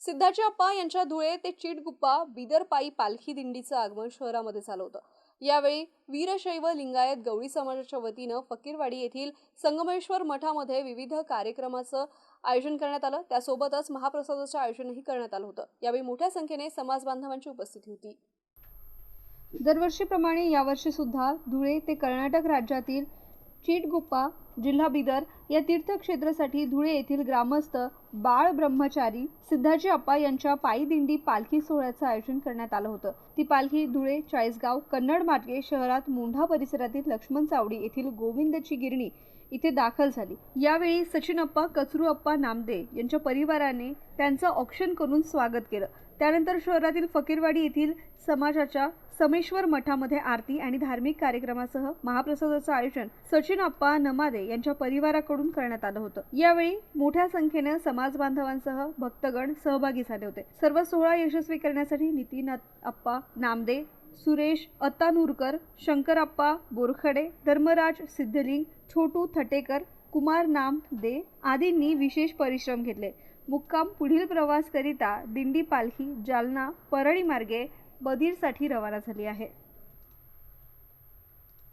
सिद्धाची अप्पा यांच्या धुळे ते चिटगुप्पा बिदर पायी पालखी दिंडीचं आगमन शहरामध्ये झालं होतं. यावेळी वीरशैव लिंगायत गवळी समाजाच्या वतीनं फकीरवाडी येथील संगमेश्वर मठामध्ये विविध कार्यक्रमाचं आयोजन करण्यात आलं. त्यासोबतच महाप्रसादाचं आयोजनही करण्यात आलं होतं. यावेळी मोठ्या संख्येने समाज बांधवांची उपस्थिती होती. दरवर्षीप्रमाणे यावर्षी सुद्धा धुळे ते कर्नाटक राज्यातील चिटगुप्पा जिल्हा बिदर या तीर्थक्षेत्रासाठी धुळे येथील ग्रामस्थ बाळ ब्रह्मचारी सिद्धाजी अप्पा यांच्या पायी दिंडी पालखी सोहळ्याचं आयोजन करण्यात आलं होतं. ती पालखी धुळे चाळीसगाव कन्नड मार्गे शहरात मुंढा परिसरातील लक्ष्मण चावडी येथील गोविंदची गिरणी इथे दाखल झाली. यावेळी सचिन अप्पा कचरू अप्पा नामदे यांच्या परिवाराने त्यांचं ऑक्शन करून स्वागत केलं. त्यानंतर शहरातील फकीरवाडी येथील समाजाच्या समेश्वर मठामध्ये आरती आणि धार्मिक कार्यक्रमासह महाप्रसादाचं आयोजन सचिन अप्पा नमादे यांच्या परिवाराकडून करण्यात आलं होतं. यावेळी मोठ्या संख्येनं समाज बांधवांसह भक्तगण सहभागी झाले होते. सर्व सोहळा यशस्वी करण्यासाठी नितीन अप्पा नामदे सुरेश अत्तानूरकर शंकरप्पा बोरखडे धर्मराज सिद्धलिंग छोटू थटेकर कुमार नाम दे आदींनी विशेष परिश्रम घेतले. मुक्काम पुढील प्रवास करिता दिंडी पालखी जालना परळी मार्गे बधीरसाठी रवाना झाली आहे.